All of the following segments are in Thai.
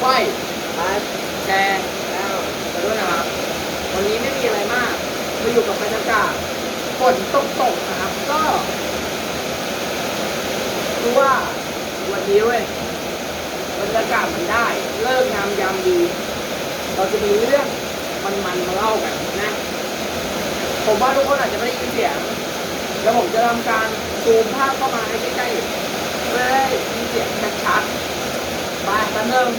ไขว้ไลฟ์แชร์แล้วไปด้วยนะครับ วันนี้ไม่มีอะไรมากมาอยู่กับบรรยากาศฝนตกตกๆนะครับ ก็รู้ว่าวันนี้เว้ยบรรยากาศมันได้ เลิกงามยามดี เราจะมีเรื่องมันๆมาเล่ากันนะ ผมว่าทุกคนอาจจะไม่ได้ยินเสียง แล้วผมจะทำการซูมภาพเข้ามาให้ใกล้ๆเพื่อให้มีเสียงชัดๆไปแป๊บนึง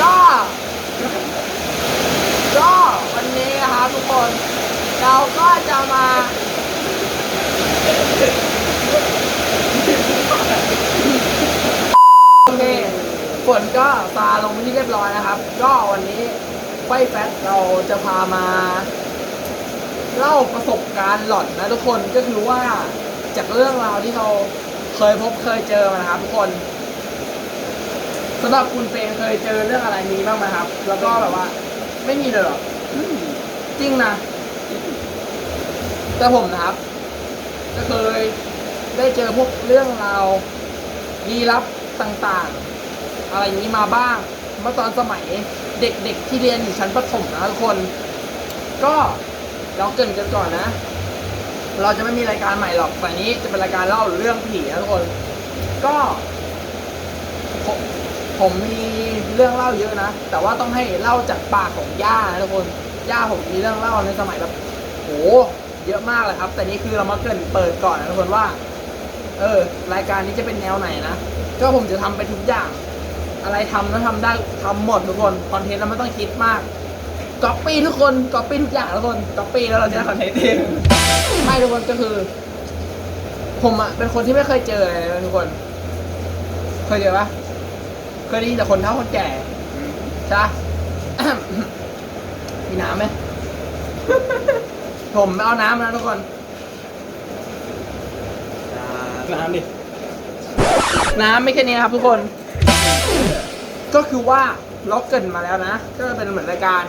ก็ก็วันนี้นะครับทุกคน เราก็จะมา โอเค ฝนก็ซาลงไปที่เรียบร้อยนะครับ ก็วันนี้ไฟแฟตเราจะพามา เล่าประสบการณ์หลอนนะทุก คนก็คือว่าจากเรื่องราวที่เราเคยพบเคยเจอมานะครับทุกคนสำหรับคุณเฟรมเคยเจอเรื่องอะไรนี้บ้างไหมครับ แล้วก็แบบว่า ไม่มีเลยหรอจริงนะแต่ผมนะครับ ก็เคยได้เจอพวกเรื่องราวลี้ลับต่างๆ อะไรอย่างนี้มาบ้าง เมื่อตอนสมัยเด็กๆที่เรียนอยู่ชั้นประถมนะทุกคน ก็เราเกินกันก่อนนะ เราจะไม่มีรายการใหม่หรอกแต่นี้จะเป็นรายการเล่าเรื่องผีนะทุกคน ก็ผมผมมีเรื่องเล่าเยอะนะ แต่ว่าต้องให้เล่าจากปากของย่านะทุกคน ย่าผมมีเรื่องเล่าในสมัยแบบโหเยอะมากเลยครับ แต่นี่คือเรามาเกรินเปิดก่อนนะทุกคนว่า เออ รายการนี้จะเป็นแนวไหนนะ ก็ผมจะทำไปทุกอย่าง อะไรทำแล้วทำได้ทำหมดทุกคน คอนเทนต์เราไม่ต้องคิดมาก ก๊อปปี้ทุกคนก๊อปปี้ทุกอย่างทุกคนก๊อปปี้แล้วเราจะได้คอนเทนต์เองไม่ทุกคนก็คือ ผมอะเป็นคนที่ไม่เคยเจอเลยนะทุกคน เคยเจอปะเคยได้ยินแต่คนเฒ่าคนแก่ใช่ปะ มีน้ำไหม ผมเอาน้ำนะทุกคน น้ำดิ น้ำไม่แค่นี้ครับทุกคน ก็คือว่าล็อกเกินมาแล้วนะ ก็เป็นเหมือนรายการ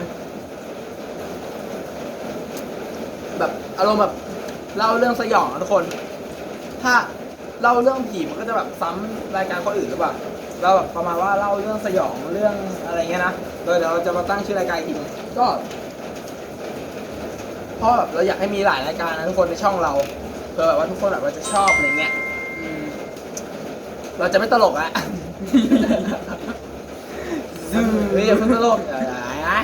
แบบอารมณ์แบบเล่าเรื่องสยองอะทุกคน ถ้าเล่าเรื่องผีมันก็จะแบบซ้ำรายการคนอื่นหรือเปล่าเราแบบประมาณว่าเล่าเรื่องสยองเรื่องอะไรเงี้ยนะโดยเดี๋ยวเราจะมาตั้งชื่อรายการอีกทีก็เพราะแบบเราอยากให้มีหลายรายการนะทุกคนในช่องเราเพื่อแบบว่าทุกคนแบบว่าจะชอบอะไรเงี้ยอืมเราจะไม่ตลกละซึมเฮ้ยอย่าเพิ่งตลกอย่าอย่าอย่า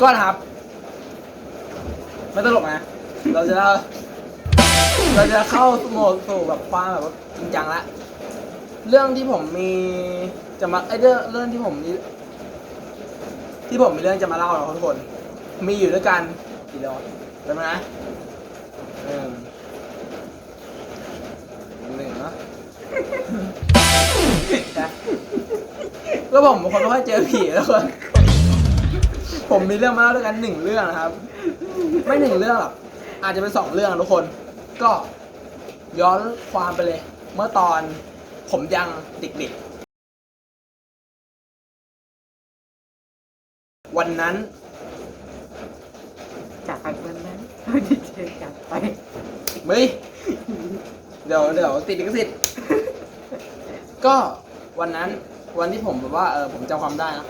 ก็นะครับ ไม่ตลกนะ เราจะเราจะเข้าโหมดสู่แบบความแบบว่าจริงจังละ เรื่องที่ผมมีจะมาไอเรื่องเรื่องที่ผมมีที่ผมมีเรื่องจะมาเล่านะครับทุกคน มีอยู่ด้วยกันกี่รองจำไหมนะหนึ่งหนึ่งเนาะแล้วผมเป็นคนไม่ค่อยเจอผีแล้วคน ผมมีเรื่องมาเล่าด้วยกันหนึ่งเรื่องนะครับ ไม่หนึ่งเรื่องหรอกอาจจะเป็นสองเรื่องทุกคน ก็ย้อนความไปเลย เมื่อตอนผมยังเด็กๆ วันนั้น จากวันนั้นเราจะเจอกันไปเฮ้ยเดี๋ยวเดี๋ยวติดลิขสิทธิ์ก็วันนั้นวันที่ผมแบบว่าเออผมจำความได้นะ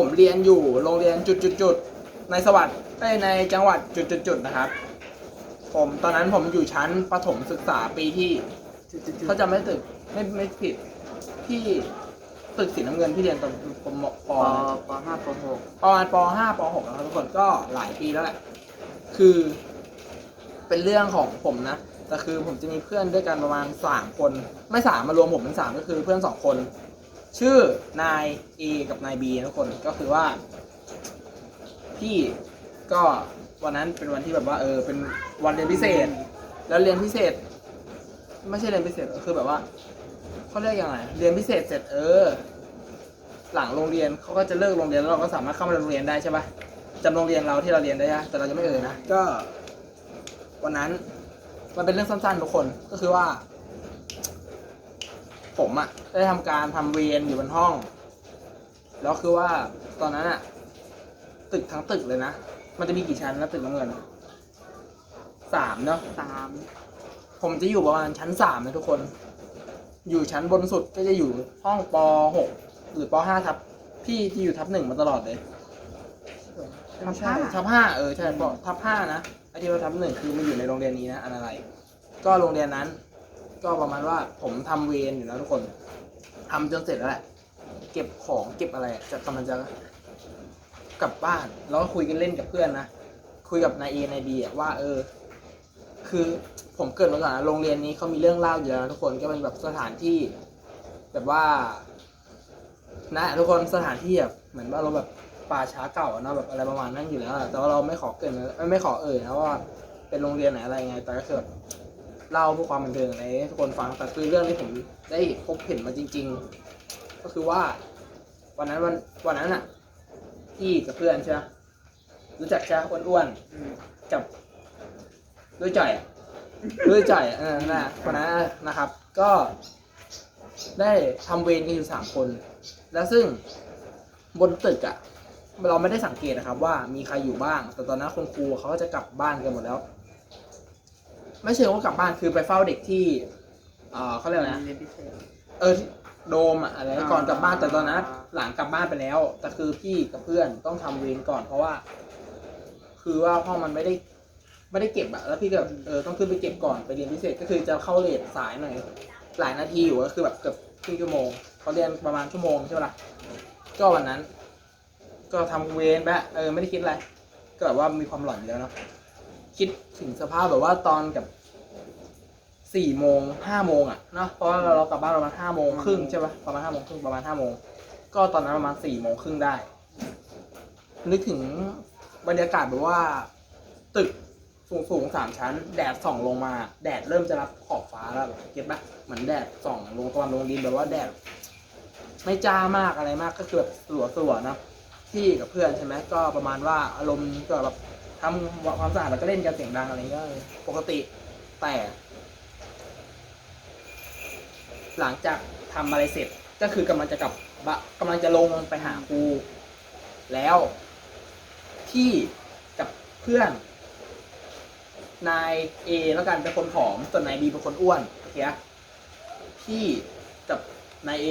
ผมเรียนอยู่โรงเรียนจุดจุดจุดๆๆในสวัสดิ์เอ้ยในจังหวัดจุดจุดจุดๆๆนะครับ ผมตอนนั้นผมอยู่ชั้นประถมศึกษาปีที่เขาจะไม่ตึกไม่ไม่ผิดที่ตึกสีน้ำเงินที่เรียนตอนปมปปอปห้าปหกประมาณป .5 ป .6 นะครับทุกคนก็หลายปีแล้วแหละ คือเป็นเรื่องของผมนะแต่คือผมจะมีเพื่อนด้วยกันประมาณสามคน ไม่สามมารวมผมเป็นสามก็คือเพื่อนสองคน ชื่อนาย A กับนาย B นะทุกคนก็คือว่า พี่ก็วันนั้นเป็นวันที่แบบว่า เออ เป็นวันเรียนพิเศษ แล้วเรียนพิเศษ ไม่ใช่เรียนพิเศษคือแบบว่าเขาเรียกยังไงเรียนพิเศษเสร็จเออ หลังโรงเรียนเขาก็จะเลิกโรงเรียนแล้วเราก็สามารถเข้ามาโรงเรียนได้ใช่ปะจำโรงเรียนเราที่เราเรียนได้อะแต่เราจะไม่เอ่ยนะก็ วันนั้น มันเป็นเรื่องสั้นๆทุกคนก็คือว่า ผมอะได้ทำการทำเวรอยู่บนห้อง แล้วคือว่าตอนนั้นอะตึกทั้งตึกเลยนะ มันจะมีกี่ชั้นนะตึกน้ำเงินสามเนาะสามผมจะอยู่ประมาณชั้นสามนะทุกคน อยู่ชั้นบนสุดก็จะอยู่ห้องปหกหรือปห้าทับ พี่ที่อยู่ทับหนึ่งมาตลอดเลยทับใช่ห้าทับห้าเออใช่ปทับห้านะไอที่ว่าทับหนึ่งคือมันอยู่ในโรงเรียนนี้นะอันอะไร ก็โรงเรียนนั้น ก็ประมาณว่าผมทำเวรอยู่นะทุกคนทำจนเสร็จแล้วแหละ เก็บของเก็บอะไร จะกำลังจะกลับบ้าน แล้วก็คุยกันเล่นกับเพื่อนนะ คุยกับนายเอนายบีอะว่าเออ คือผมเกิดมาก่อนนะโรงเรียนนี้เขามีเรื่องเล่าอยู่แล้วนะทุกคนก็เป็นแบบสถานที่ แบบว่า นะทุกคนสถานที่แบบเหมือนว่าเราแบบป่าช้าเก่าเนาะแบบอะไรประมาณนั้นอยู่แล้วแต่ว่าเราไม่ขอเกินไม่ไม่ขอเอ่ยนะว่าเป็นโรงเรียนไหนอะไรไงแต่ก็คือแบบ เล่าเพื่อความบันเทิงอะไรให้ทุกคนฟังแต่คือเรื่องที่ผมได้พบเห็นมาจริง ๆ ก็คือว่า วันนั้นวันวันนั้นอะพี่กับเพื่อนใช่ไหมรู้จักใช่ไหมอ้วนๆกับด้วยจ่อยอะด้วยจ่อยอะเออนะคนนั้นนะครับ ก็ได้ทำเวรกันอยู่สามคน แล้วซึ่งบนตึกอะเราไม่ได้สังเกตนะครับ ว่ามีใครอยู่บ้าง แต่ตอนนั้นคุณครูเขาก็จะกลับบ้านกันหมดแล้ว ไม่เชิงว่ากลับบ้านคือไปเฝ้าเด็กที่เอ่อเขาเรียกอะไรนะเรียนพิเศษ เออโดมอะอะไรนะก่อนกลับบ้านแต่ตอนนั้นหลังกลับบ้านไปแล้วแต่คือพี่กับเพื่อนต้องทำเวรก่อนเพราะว่า คือว่าห้องมันไม่ได้ ไม่ได้เก็บอะแล้วพี่ก็แบบเออต้องขึ้นไปเก็บก่อนไปเรียนพิเศษก็คือจะเข้าเลทสายหน่อยหลายนาทีอยู่ก็คือแบบเกือบครึ่งชั่วโมงเขาเรียนประมาณชั่วโมงใช่ไหมล่ะก็วันนั้น ก็ทำเวรไปอะเออไม่ได้คิดอะไรก็แบบว่ามีความหลอนอยู่แล้วเนาะ คิดถึงสภาพแบบว่าตอนกับสี่โมงห้าโมงอะเนาะเพราะว่าเราเรากลับบ้านประมาณห้าโมงครึ่งใช่ปะประมาณห้าโมงครึ่งประมาณห้าโมงก็ตอนนั้นประมาณสี่โมงครึ่งได้ นึกถึงบรรยากาศแบบว่า ตึกสูงสูงสามชั้น แดดส่องลงมา แดดเริ่มจะรับขอบฟ้าแล้วเก็ตปะเหมือนแดดส่องลงตะวันลงดินแบบว่าแดด ไม่จ้ามากอะไรมากก็คือแบบสลัวสลัวๆนะพี่กับเพื่อนใช่ไหมก็ประมาณว่าอารมณ์ก็แบบ ทำความสะอาดแล้วก็เล่นกันเสียงดังอะไรเงี้ยปกติแต่ หลังจากทำอะไรเสร็จก็คือกำลังจะกลับบะกำลังจะลงไปหาครูแล้วพี่กับเพื่อน นายเอแล้วกันเป็นคนผอมส่วนนายบีเป็นคนอ้วนโอเคพี่กับนายเอ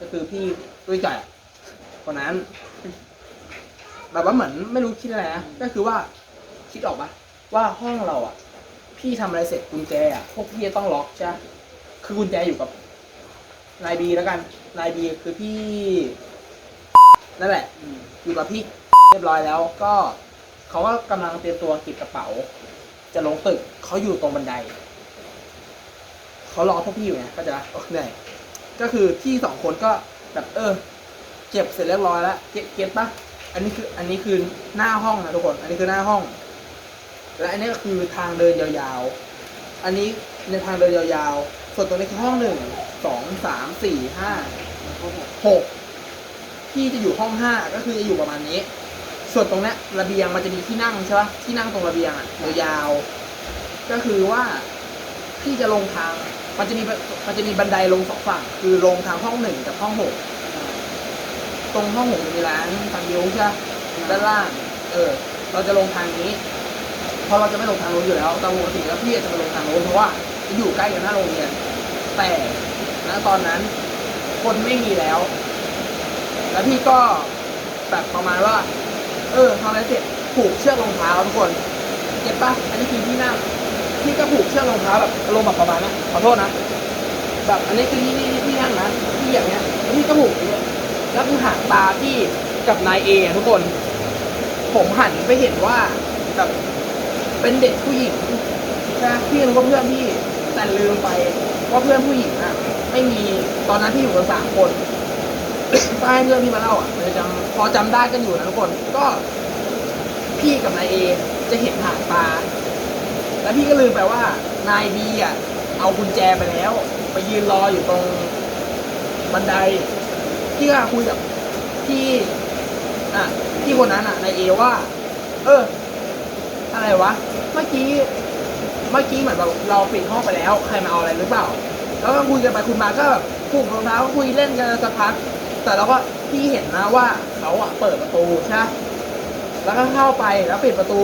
ก็คือพี่ด้วยใจอะคนนั้น แบบว่าเหมือนไม่รู้คิดอะไรนะก็คือว่าคิดออกปะว่าห้องเราอะ พี่ทำอะไรเสร็จกุญแจอะพวกพี่จะต้องล็อกใช่ปะคือกุญแจอยู่กับนายบีแล้วกันนายบีคือพี่นั่นแหละอยู่กับพี่เรียบร้อยแล้ว ก็เขาก็กำลังเตรียมตัวเก็บกระเป๋า จะลงตึกเขาอยู่ตรงบันไดเขารอพวกพี่อยู่ไงก็จะโอเคก็คือพี่สองคนก็แบบเออเก็บเสร็จเรียบร้อยแล้วเก็บเก็บปะ อันนี้คืออันนี้คือหน้าห้องนะทุกคน อันนี้คือหน้าห้อง และอันนี้ก็คือทางเดินยาวๆ อันนี้ในทางเดินยาวๆ ส่วนตรงนี้คือห้องหนึ่งสองสามสี่ห้าหกพี่จะอยู่ห้องห้าก็คือจะอยู่ประมาณนี้ ส่วนตรงนี้ระเบียงมันจะมีที่นั่งใช่ปะที่นั่งตรงระเบียงอะยาวๆก็คือว่าพี่จะลงทางมันจะมีมันจะมีบันไดลงสองฝั่ง คือลงทางห้องหนึ่งกับห้องหก ตรงห้องหกจะมีร้านฟังยิ้วใช่ปะด้านล่าง เออ เราจะลงทางนี้ เพราะเราจะไม่ลงทางนู้นอยู่แล้วแต่ปกติแล้วพี่จะมาลงทางนู้นเพราะว่าจะอยู่ใกล้กับหน้าโรงเรียน แต่ณตอนนั้น คนไม่มีแล้ว แล้วพี่ก็แบบประมาณว่า เออทำอะไรเสร็จผูกเชือกรองเท้าทุกคนเก็ตปะอันนี้คือที่นั่งพี่ก็ผูกเชือกรองเท้าแบบอารมณ์แบบประมาณนั้นขอโทษนะแบบอันนี้คือที่นี่ที่นั่งนะที่อย่างเงี้ยพี่ก็ผูกอย่างเงี้ย แล้วคือหางตาพี่กับนายเอะทุกคน ผมหันไปเห็นว่าแบบเป็นเด็กผู้หญิงใช่ไหมพี่รู้ว่าเพื่อนพี่แต่ลืมไปว่าเพื่อนผู้หญิงอะไม่มีตอนนั้นพี่อยู่กันสามคนป้ายเรื่องที่มาเล่าอะเลยจำพอจำได้กันอยู่นะทุกคน ก็พี่กับนายเอจะเห็นหางตา แล้วพี่ก็ลืมไปว่านายบีอะเอากุญแจไปแล้ว ไปยืนรออยู่ตรงบันได พี่ก็คุยกับพี่อะพี่คนนั้นอะในเอว่า เออ อะไรวะ เมื่อกี้เมื่อกี้เหมือนแบบเราปิดห้องไปแล้ว ใครมาเอาอะไรหรือเปล่า แล้วก็คุยกันไปคุยมาก็แบบผูกรองเท้าคุยเล่นกันสักพัก แต่เราก็พี่เห็นนะว่าเขาอะเปิดประตูใช่แล้วก็เข้าไปแล้วปิดประตู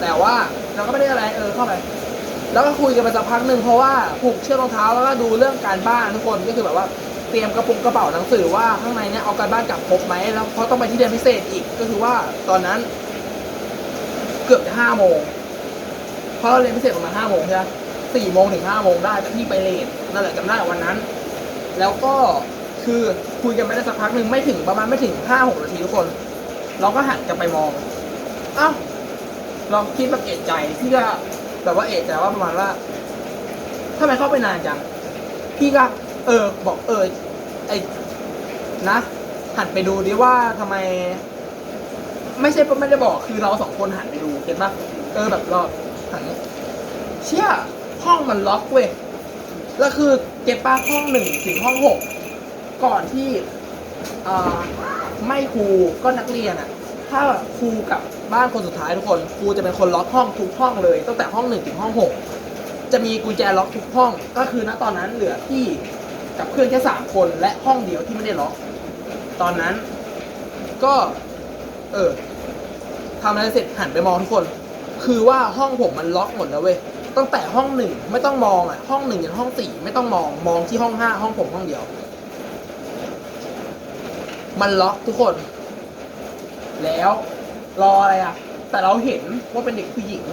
แต่ว่าเราก็ไม่ได้อะไรเออเข้าไป แล้วก็คุยกันไปสักพักหนึ่งเพราะว่าผูกเชือกรองเท้าแล้วก็ดูเรื่องการบ้านทุกคนก็คือแบบว่า เตรียมกระปุกกระเป๋าหนังสือว่าข้างในเนี่ยเอาการบ้านกลับครบไหมแล้วเพราะต้องไปที่เรียนพิเศษอีกก็คือว่าตอนนั้น เกือบห้าโมงเพราะเราเรียนพิเศษประมาณห้าโมงใช่ไหมสี่โมงถึงห้าโมงได้แต่พี่ไปเลทนั่นแหละจำได้วันนั้น แล้วก็คือคุยกันไปได้สักพักหนึ่งไม่ถึงประมาณไม่ถึงห้าหกนาทีทุกคน เราก็หันกลับไปมองเอ้าเราคิดแบบเอะใจพี่ก็แบบว่าเอะใจว่าประมาณว่าทำไมเข้าไปนานจังพี่ก็ เออ บอกเออไอนะ หันไปดูดิว่าทำไม ไม่ใช่ไม่ได้บอกคือเราสองคนหันไปดูเห็นปะเออแบบเราหันเชี่ยห้องมันล็อกเว้ยแล้วคือเก็บป้าห้องหนึ่งถึงห้องหกก่อนที่อ่าไม่ครูก็นักเรียนอะถ้าครูกับบ้านคนสุดท้ายทุกคนครูจะเป็นคนล็อกห้องทุกห้องเลยตั้งแต่ห้องหนึ่งถึงห้องหกจะมีกุญแจล็อกทุกห้อง ก็คือณตอนนั้นเหลือที่ กับเพื่อนแค่สามคนและห้องเดียวที่ไม่ได้ล็อก ตอนนั้นก็ เออทำอะไรเสร็จหันไปมองทุกคน คือว่าห้องผมมันล็อกหมดแล้วเว้ยตั้งแต่ห้องหนึ่งไม่ต้องมองอะ ห้องหนึ่งยันห้องสี่ไม่ต้องมองมองที่ห้องห้าห้องผมห้องเดียว มันล็อกทุกคน แล้วรออะไรอะ แต่เราเห็นว่าเป็นเด็กผู้หญิง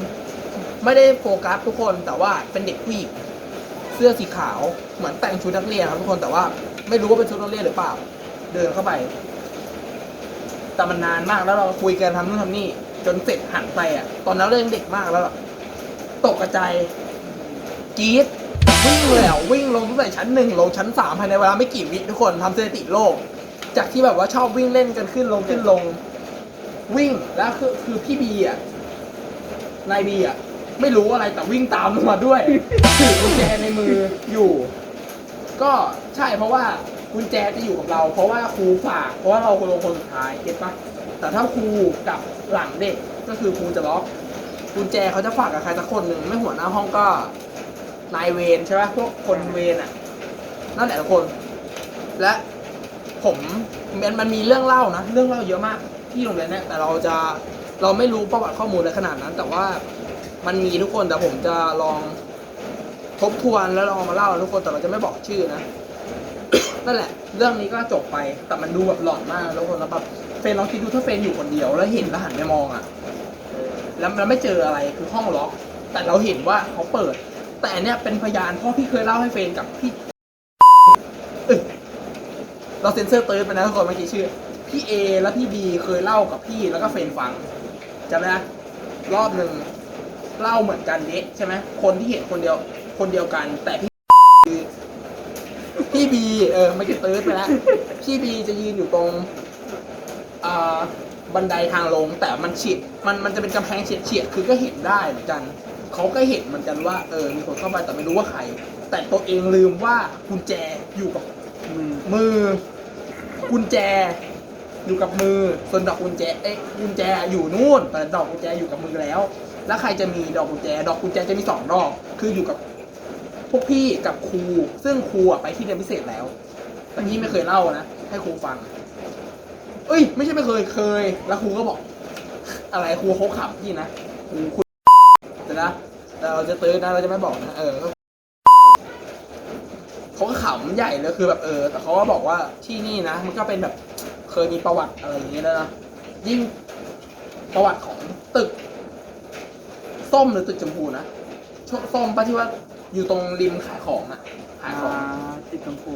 ไม่ได้โฟกัสทุกคนแต่ว่าเป็นเด็กผู้หญิง เสื้อสีขาวเหมือนแต่งชุดนักเรียนครับทุกคนแต่ว่าไม่รู้ว่าเป็นชุดนักเรียนหรือเปล่า เดินเข้าไป แต่มันนานมากแล้วเราคุยกันทำนู่นทำนี่ จนเสร็จหันไปอะ ตอนนั้นเรายังเด็กมากแล้ว ตกกระจายกรีดวิ่งเลยอะวิ่งลงตั้งแต่ชั้นหนึ่งลงชั้นสามภายในเวลาไม่กี่วิทุกคนทำสถิติโลก จากที่แบบว่าชอบวิ่งเล่นกันขึ้นลงขึ้นลง วิ่งแล้วคือคือพี่บีอะนายบีอะ ไม่รู้อะไรแต่วิ่งตามลงมาด้วย ถือกุญแจในมืออยู่ ก็ใช่เพราะว่ากุญแจจะอยู่กับเรา เพราะว่าครูฝาก เพราะว่าเราคนลงคนสุดท้ายเก็ตปะแต่ถ้าครูกับหลังเด็กก็คือครูจะล็อกกุญแจเขาจะฝากกับใครสักคนหนึ่งไม่หัวหน้าห้องก็นายเวรใช่ปะพวกคนเวรอะนั่นแหละทุกคน และผมมันมันมีเรื่องเล่านะ เรื่องเล่าเยอะมากที่โรงเรียนเนี่ยแต่เราจะเราไม่รู้ประวัติข้อมูลอะไรขนาดนั้น แต่ว่า มันมีทุกคนแต่ผมจะลองทบทวนแล้วลองมาเล่าทุกคนแต่เราจะไม่บอกชื่อนะ นั่นแหละ เรื่องนี้ก็จบไปแต่มันดูแบบหลอนมากแล้วคนแล้วแบบเฟนลองคิดดูถ้าเฟนอยู่คนเดียวแล้วเห็นแล้วหันไปมองอะแล้วแล้วไม่เจออะไรคือห้องล็อก แต่เราเห็นว่าเขาเปิด แต่อันเนี้ยเป็นพยานพราะพี่เคยเล่าให้เฟนกับพี่เราเซ็นเซอร์เติร์ดไปนะทุกคนเมื่อกี้ชื่อ พี่เอและพี่บีเคยเล่ากับพี่แล้วก็เฟนฟังจำได้ไหมรอบหนึ่ง เล่าเหมือนกันเด็ใช่ไหมคนที่เห็นคนเดียวคนเดียวกัน แต่พี่คือพี่บีเออไม่ใช่ติร์ดไปแล้วพี่บีจะยืนอยู่ตรงอ่าบันไดทางลง แต่มันเฉียดมันมันจะเป็นกำแพงเฉียดเฉียดคือก็เห็นได้เหมือนกันเขาก็เห็นเหมือนกันว่าเออมีคนเข้าไปแต่ไม่รู้ว่าใคร แต่ตัวเองลืมว่ากุญแจอยู่กับมือมือกุญแจอยู่กับมือส่วนดอกกุญแจเอ๊ะกุญแจอยู่นู่นแต่ดอกกุญแจอยู่กับมือแล้ว แล้วใครจะมีดอกกุญแจ ดอกกุญแจจะมีสองดอก คืออยู่กับพวกพี่กับครู ซึ่งครูไปที่เรียนพิเศษแล้วแต่พี่ไม่เคยเล่านะ ให้ครูฟัง เอ้ย ไม่ใช่ไม่เคย เคย แล้วครูก็บอก อะไรครูเขาขำพี่นะครูคุณแต่นะเราจะตื้อนะเราจะไม่บอกนะ เออเขาก็ขำใหญ่เลยคือแบบเออ แต่เขาก็บอกว่าที่นี่นะ มันก็เป็นแบบเคยมีประวัติอะไรอย่างเงี้ยนะ ยิ่งประวัติของตึก ส้มหรือตึกชมพูนะชส้มปะที่ว่าอยู่ตรงริมขายของอะขายของอ่าติดชมพู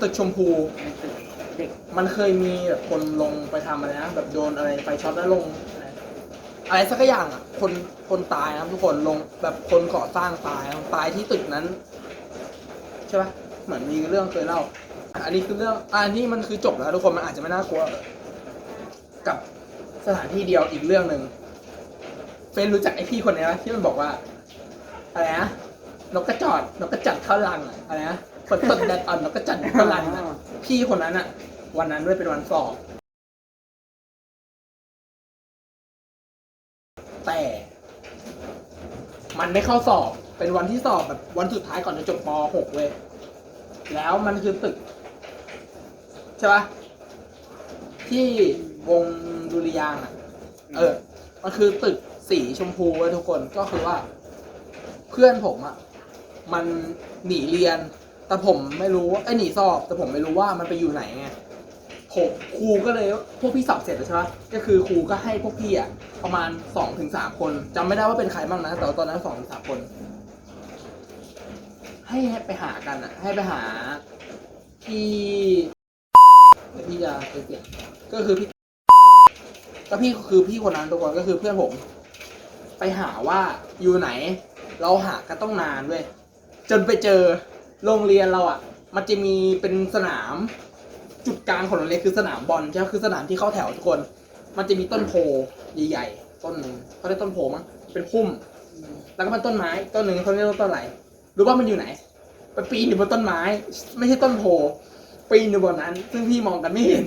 ตึกชมพู ในตึกเด็กมันเคยมีแบบคนลงไปทำอะไรนะแบบโดนอะไรไฟช็อตแล้วลง อะไรอะไรสักอย่างอะ คนคนตายนะครับทุกคนลงแบบคนก่อสร้างตายตายที่ตึกนั้นใช่ปะเหมือนมีเรื่องเคยเล่า อันนี้คือเรื่องอันนี้มันคือจบแล้วทุกคนมันอาจจะไม่น่ากลัวกับสถานที่เดียวอีกเรื่องหนึ่ง เฟนรู้จักไอพี่คนนี้ไหมที่มันบอกว่า อะไรนะนกกระจอดนกกระจัดเข้าลังอะไรนะฝนตกแดดอ่อนนกกระจัดเข้าลังพี่คนนั้นอะวันนั้นด้วยเป็นวันสอบแต่ มันไม่เข้าสอบเป็นวันที่สอบแบบวันสุดท้ายก่อนจะจบป .6 เว้ยแล้วมันคือตึก ใช่ปะที่วงดุริยางอะ เออ มันคือตึก สีชมพูไว้ทุกคนก็คือว่า เพื่อนผมอะมันหนีเรียน แต่ผมไม่รู้ไอ้หนีสอบ แต่ผมไม่รู้ว่ามันไปอยู่ไหนไงผมครูก็เลยพวกพี่สอบเสร็จแล้วใช่ปะก็คือครูก็ให้พวกพี่อะประมาณสองถึงสามคนจำไม่ได้ว่าเป็นใครบ้างนะแต่ตอนนั้นสองถึงสามคน ให้ไปหากันอะให้ไปหาพี่เดี๋ยวพี่จะไปเปลี่ยนก็คือพี่ก็พี่คือพี่คนนั้นทุกคนก็คือเพื่อนผม ไปหาว่าอยู่ไหน เราหากันต้องนานเว้ยจนไปเจอโรงเรียนเราอะ มันจะมีเป็นสนาม จุดกลางของโรงเรียนคือสนามบอลใช่ไหมคือสนามที่เข้าแถวทุกคน มันจะมีต้นโพใหญ่ๆต้นหนึ่งเขาเรียกต้นโพมั้งเป็นพุ่ม แล้วก็เป็นต้นไม้ต้นหนึ่งเขาเรียกว่าต้นอะไรรู้ว่ามันอยู่ไหนไปปีนอยู่บนต้นไม้ ไม่ใช่ต้นโพปีนอยู่บนนั้น ซึ่งพี่มองกันไม่เห็น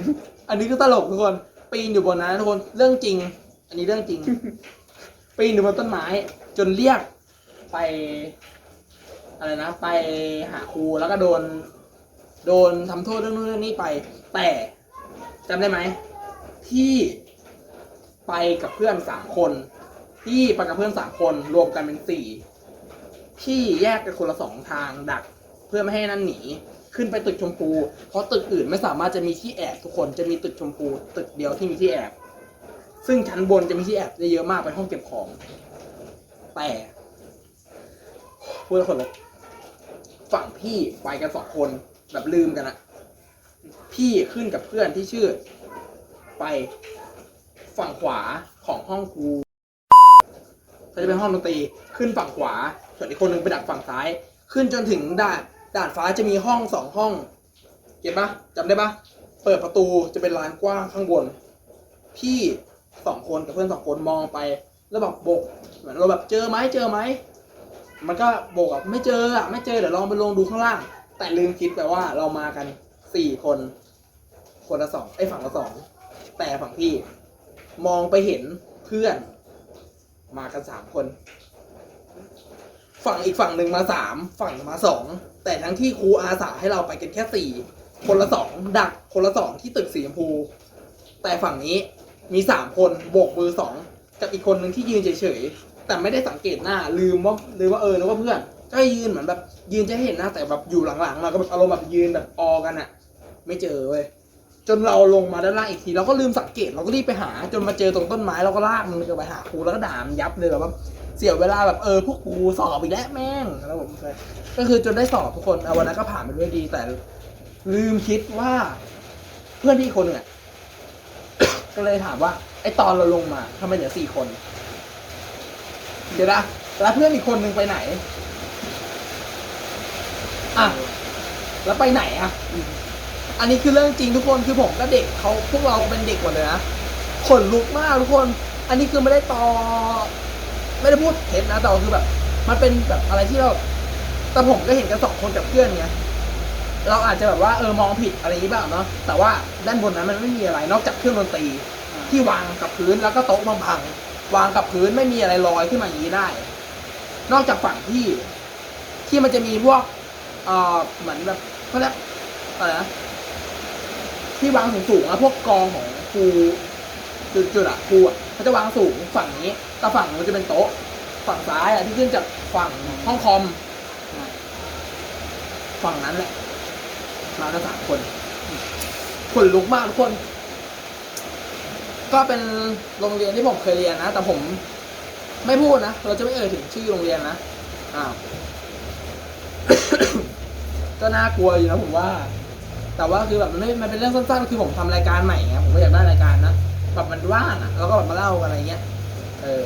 อันนี้ก็ตลกทุกคนปีนอยู่บนนั้นทุกคนเรื่องจริง อันนี้เรื่องจริง ปีนอยู่บนต้นไม้ จนเรียกไปอะไรนะ ไปหาครูแล้วก็โดน โดนทำโทษเรื่องนู้นเรื่องนี้ไป แต่จำได้ไหมที่ไปกับเพื่อนสามคน ที่ไปกับเพื่อนสามคนรวมกันเป็นสี่ที่แยกกันคนละสองทางดัก เพื่อไม่ให้นั่นหนี ขึ้นไปตึกชมพู เพราะตึกอื่นไม่สามารถจะมีที่แอบทุกคนจะมีตึกชมพู ตึกเดียวที่มีที่แอบ ซึ่งชั้นบนจะมีที่แอบได้เยอะมากเป็นห้องเก็บของ แต่พูดแล้วคนลุกฝั่งพี่ไปกันสองคนแบบลืมกันอะพี่ขึ้นกับเพื่อนที่ชื่อ ไปฝั่งขวาของห้องครูเขาจะเป็นห้องดนตรีขึ้นฝั่งขวา ส่วนอีกคนหนึ่งไปดักฝั่งซ้าย ขึ้นจนถึงด่านด่านฟ้าจะมีห้องสองห้อง เก็บปะจำได้ปะเปิดประตูจะเป็นลานกว้างข้างบน พี่ สองคนกับเพื่อนสองคนมองไป แล้วแบบโบกเหมือนเราแบบเจอไหมเจอไหมมันก็โบกแบบไม่เจออะไม่เจอเดี๋ยวลองไปลงดูข้างล่าง แต่ลืมคิดไปว่าเรามากันสี่คน คนละสองไอ้ฝั่งละสองแต่ฝั่งพี่มองไปเห็นเพื่อน มากันสามคน ฝั่งอีกฝั่งหนึ่งมาสามฝั่งมาสองแต่ทั้งที่ครูอาสาให้เราไปกันแค่สี่คนละสองดักคนละสองที่ตึกสีชมพู แต่ฝั่งนี้ มีสามคนโบกมือสองกับอีกคนหนึ่งที่ยืนเฉยๆแต่ไม่ได้สังเกตหน้าลืมว่าลืมว่าเออนึกว่าเพื่อน ก็ยืนเหมือนแบบ ยืนจะเห็นหน้าแต่แบบอยู่หลังๆเราก็แบบอารมณ์แบบยืนแบบออกันอะไม่เจอเว้ยจนเราลงมาด้านล่างอีกทีเราก็ลืมสังเกตเราก็รีบไปหา จนมาเจอตรงต้นไม้เราก็ลากมันไปหาครูแล้วก็ด่ามยับเลยแบบว่าเสียเวลาแบบเออพวกกูสอบอีกแล้วแม่งแล้วผมก็คือจนได้สอบทุกคนเอาวันนั้นก็ผ่านไปด้วยดี แต่ลืมคิดว่า เพื่อนที่คนหนึ่ง ก็เลยถามว่าไอตอนเราลงมาทำไมเหลือสี่คน เดี๋ยวนะแล้วเพื่อนอีกคนหนึ่งไปไหน อะ แล้วไปไหนอะ อันนี้คือเรื่องจริงทุกคนคือผมก็เด็กเขาพวกเราเป็นเด็กหมดเลยนะขนลุกมากทุกคน อันนี้คือไม่ได้ตอ ไม่ได้พูดเท็จนะแต่ว่าคือแบบ มันเป็นแบบอะไรที่เรา แต่ผมก็เห็นกันสองคนกับเพื่อนไง เราอาจจะแบบว่าเออมองผิดอะไรอย่างนี้บ้างเนาะแต่ว่าด้านบนนั้นมันไม่มีอะไรนอกจากเครื่องดนตรีที่วางกับพื้นแล้วก็โต๊ะพังๆวางกับพื้นไม่มีอะไรลอยขึ้นมาอย่างนี้ได้ นอกจากฝั่งที่ที่มันจะมีพวกเอ่อเหมือนแบบเขาเรียกอะไรนะที่วางสูงๆอะพวกกองของครูจุดๆอะครูอะเขาจะวางสูงฝั่งนี้แต่ฝั่งมันจะเป็นโต๊ะ ฝั่งซ้ายอะที่ขึ้นจากฝั่งห้องคอมฝั่งนั้นแหละ มากันสามคนขนลุกมากทุกคน ก็เป็นโรงเรียนที่ผมเคยเรียนนะ แต่ผมไม่พูดนะ เราจะไม่เอ่ยถึงชื่อโรงเรียนนะอ้าวก็น่ากลัวอยู่นะผมว่า แต่ว่าคือแบบมันไม่มันเป็นเรื่องสั้นๆ คือผมทำรายการใหม่ไงผมก็อยากได้รายการนะแบบมันว่างอะแล้วก็แบบมาเล่ากันอะไรเงี้ย เออ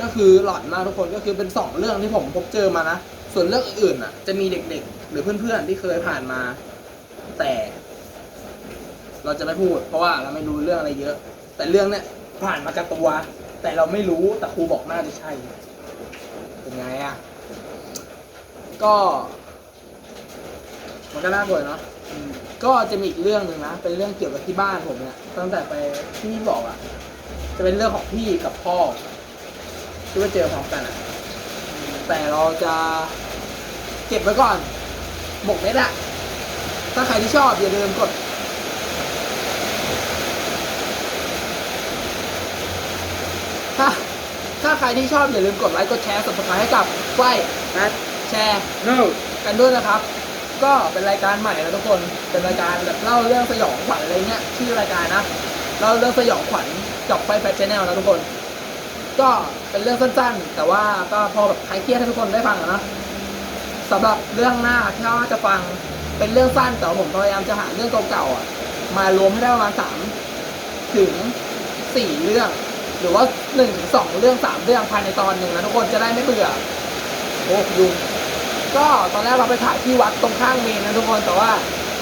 ก็คือหลอนมากทุกคนก็คือเป็นสองเรื่องที่ผมพบเจอมานะ ส่วนเรื่องอื่นอะ จะมีเด็กๆ หรือเพื่อนๆที่เคยผ่านมา แต่ เราจะไม่พูด เพราะว่าเราไม่รู้เรื่องอะไรเยอะ แต่เรื่องเนี้ยผ่านมากับตัว แต่เราไม่รู้แต่ครูบอกน่าจะใช่เป็นไงอะก็มันก็น่ากลัวเนาะก็จะมีอีกเรื่องหนึ่งนะ เป็นเรื่องเกี่ยวกับที่บ้านผมเนี่ย ตั้งแต่ไปที่พี่บอกอะ่ะ จะเป็นเรื่องของพี่กับพ่อที่ว่าเจอพร้อมกันอะ่ะ แต่เราจะ เก็บไว้ก่อนหมกเม็ดอะถ้าใครที่ชอบอย่าลืมกดถ้าถ้าใครที่ชอบอย่าลืมกดไลค์กดแชร์สับสไครให้กับไฟแฟตแชร์โน่กันด้วยนะครับ ก็เป็นรายการใหม่นะทุกคนเป็นรายการแบบเล่าเรื่องสยองขวัญอะไรเงี้ยชื่อรายการนะเล่าเรื่องสยองขวัญกับไฟแฟชแนลนะทุกคน ก็เป็นเรื่องสั้นๆ แต่ว่าก็พอแบบคลายเครียดให้ทุกคนได้ฟังอะนะ สำหรับเรื่องหน้าที่ว่าจะฟังเป็นเรื่องสั้นแต่ว่าผมพยายามจะหาเรื่องเก่าๆมารวมให้ได้ประมาณสามถึงสี่เรื่อง หรือว่าหนึ่งสองเรื่องสามเรื่องภายในตอนหนึ่งนะทุกคนจะได้ไม่เบื่อโอ้ยุงก็ตอนแรกเราไปถ่ายที่วัดตรงข้างเมนนะทุกคนแต่ว่า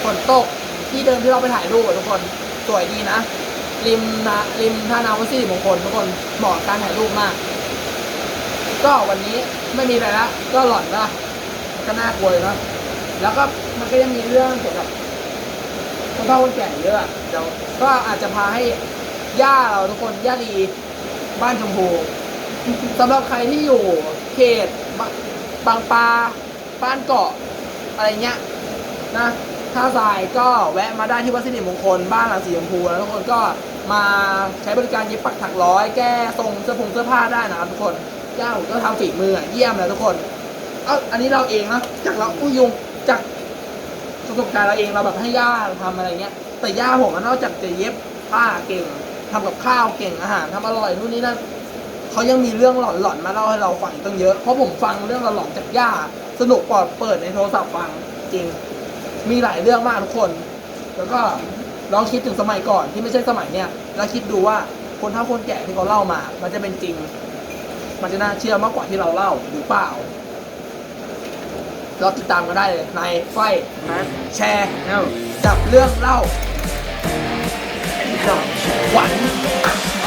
ฝนตกที่เดิมที่เราไปถ่ายรูปทุกคนสวยดีนะริมนะริมท่าน้ำวัดสิริมงคลทุกคนเหมาะการถ่ายรูปมาก ก็วันนี้ไม่มีอะไรละก็หล่อนนะ ก็น่ากลัวเลยนะแล้วก็มันก็ยังมีเรื่องเกี่ยวกับคนเฒ่าคนแก่เยอะเดี๋ยวก็อาจจะพาให้ย่าเราทุกคนย่าดีบ้านชมพูสำหรับใครที่อยู่เขตบบางปลาบ้านเกาะอะไรเงี้ยนะท่าทรายก็แวะมาได้ที่วัดสิริมงคลบ้านหลังสีชมพูแล้วทุกคนก็มาใช้บริการเย็บปักถักร้อยแก้ทรงเสื้อผงเสื้อผ้าได้นะครับทุกคนย่าผมก็ทำฝีมือเยี่ยมเลยทุกคน เอ้าอันนี้เราเองนะจากเราอุ้ยยงจากประสบการณ์เราเองเราแบบให้ย่าทำอะไรเงี้ย แต่ย่าผมอะนอกจากจะเย็บผ้าเก่งทำกับข้าวเก่งอาหารทำอร่อยนู่นนี่นั่นเขายังมีเรื่องหลอนๆมาเล่าให้เราฟังอีกตั้งเยอะเพราะผมฟังเรื่องหลอนๆจากย่าสนุกปลอดเปิดในโทรศัพท์ฟังจริง มีหลายเรื่องมากทุกคน แล้วก็ลองคิดถึงสมัยก่อนที่ไม่ใช่สมัยเนี้ยแล้วคิดดูว่าคนเฒ่าคนแก่ที่เขาเล่ามา มันจะเป็นจริง มันจะน่าเชื่อมากกว่าที่เราเล่าหรือเปล่า เราติดตามกันได้เลยในไฟแฟตแชร์โน่กับเรื่องเล่าจบขวัญไป